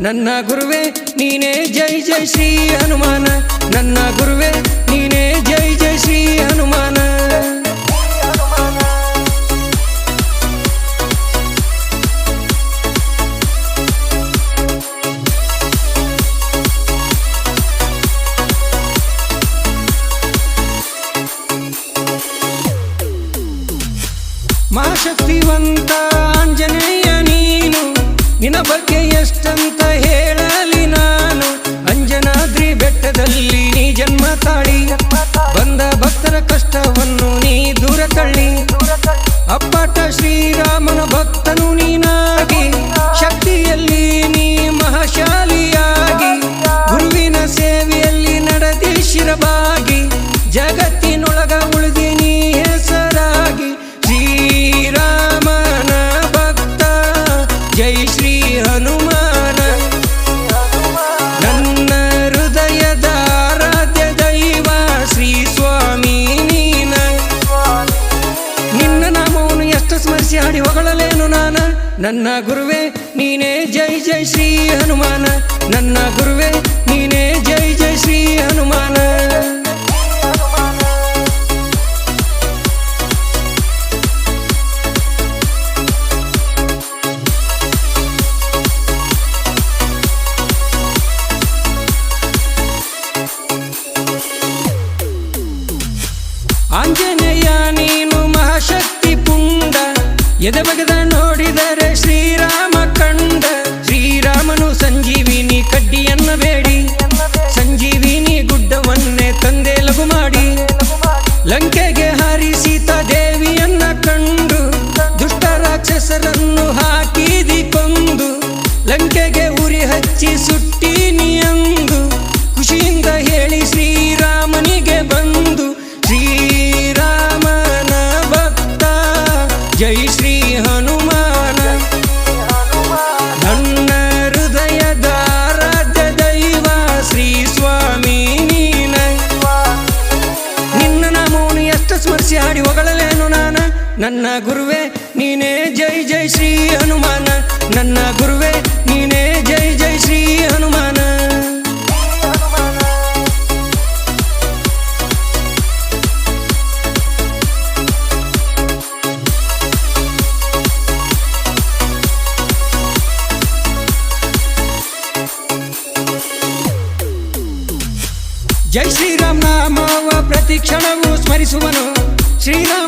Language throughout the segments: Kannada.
ನನ್ನ ಗುರುವೆ, ನೀನೇ ಜೈ ಜೈ ಶ್ರೀ ಹನುಮಾನ. ನನ್ನ ಗುರುವೆ, ನೀನೇ ಜೈ ಜೈ ಶ್ರೀ ಹನುಮಾನ. ಮಹಾಶಕ್ತಿವಂತ ಆಂಜನೇಯ ನೀನು ನಿನ್ನ ಬಗ್ಗೆ ಎಷ್ಟಂತ ಹೇಳಲಿ ನನ್ನ ಗುರುವೇ ನೀನೇ ಜೈ ಜೈ ಶ್ರೀ ಹನುಮಾನ ನನ್ನ ಗುರುವೇ ನೀನೇ ಜೈ ಜೈ ಶ್ರೀ ಹನುಮಾನ ಆಂಜನೇಯ ನೀನು ಮಹಾಶಕ್ತಿ ಪುಂಡ ಎದೆ ಬಗೆದ ನೋಡಿದರೆ ಶ್ರೀರಾಮ ಕಂಡ. ಶ್ರೀರಾಮನು ಸಂಜೀವಿನಿ ಕಡ್ಡಿಯನ್ನ ಬೇಡಿ. ಸಂಜೀವಿನಿ ಗುಡ್ಡವನ್ನೇ ತಂದೆ ಲಘು ಮಾಡಿ. ಲಂಕೆಗೆ ಹಾರಿ ಸೀತಾ ದೇವಿಯನ್ನ ಕಂಡು. ದುಷ್ಟ ರಾಕ್ಷಸರನ್ನು ಹಾಕಿದಿ ಕೊಂದು. ಲಂಕೆಗೆ ಉರಿ ಹಚ್ಚಿ ಸುಟ್ಟೀನಿ ಎಂದು ಖುಷಿಯಿಂದ ಹೇಳಿ ಶ್ರೀರಾಮನಿಗೆ ಬಂದು. ಶ್ರೀರಾಮನ ಭಕ್ತ. ಜೈ ಶ್ರೀ ನನ್ನ ಗುರುವೇ ನೀನೇ ಜೈ ಜೈ ಶ್ರೀ ಹನುಮಾನ ನನ್ನ ಗುರುವೇ ನೀನೇ ಜೈ ಜೈ ಶ್ರೀ ಹನುಮಾನ ಜೈ ಶ್ರೀರಾಮ್ ನಾಮವ ಪ್ರತಿ ಕ್ಷಣವೂ ಸ್ಮರಿಸುವನು ಶ್ರೀರಾಮನಿಗಾಗಿ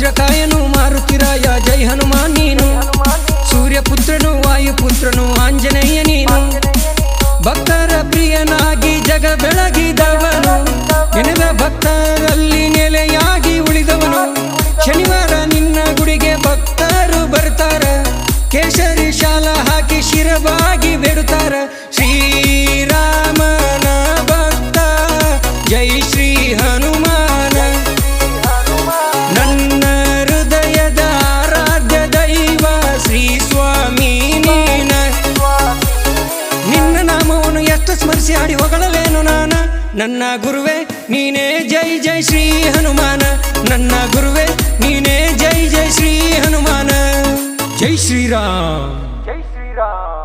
ವಜ್ರಕಾಯನು ಮಾರುತಿರಾಯ ಜೈ ಹನುಮಾನ್ ನೀನು? ಸೂರ್ಯಪುತ್ರನು, ವಾಯುಪುತ್ರನು, ಆಂಜನೇಯ ನೀನು? ಭಕ್ತರ ಪ್ರಿಯನಾಗಿ ಜಗ ಬೆಳಗಿದವನು. ನಿನದ ಭಕ್ತರಲ್ಲಿ ನೆಲೆಯಾಗಿ ಉಳಿದವನು. ಶನಿವಾರ ನಿನ್ನ ಗುಡಿಗೆ ಭಕ್ತರು ಬರ್ತಾರ. ಕೇಸರಿ ನಾಮವನ್ನು ಎಷ್ಟು ಸ್ಮರಿಸಿ ಆಡಿ ಹೊಗಳಲೇನು ನಾನ? ನನ್ನ ಗುರುವೆ, ನೀನೇ ಜೈ ಜೈ ಶ್ರೀ ಹನುಮಾನ. ನನ್ನ ಗುರುವೆ, ನೀನೇ ಜೈ ಜೈ ಶ್ರೀ ಹನುಮಾನ. ಜೈ ಶ್ರೀರಾಮ್. ಜೈ ಶ್ರೀರಾಮ್.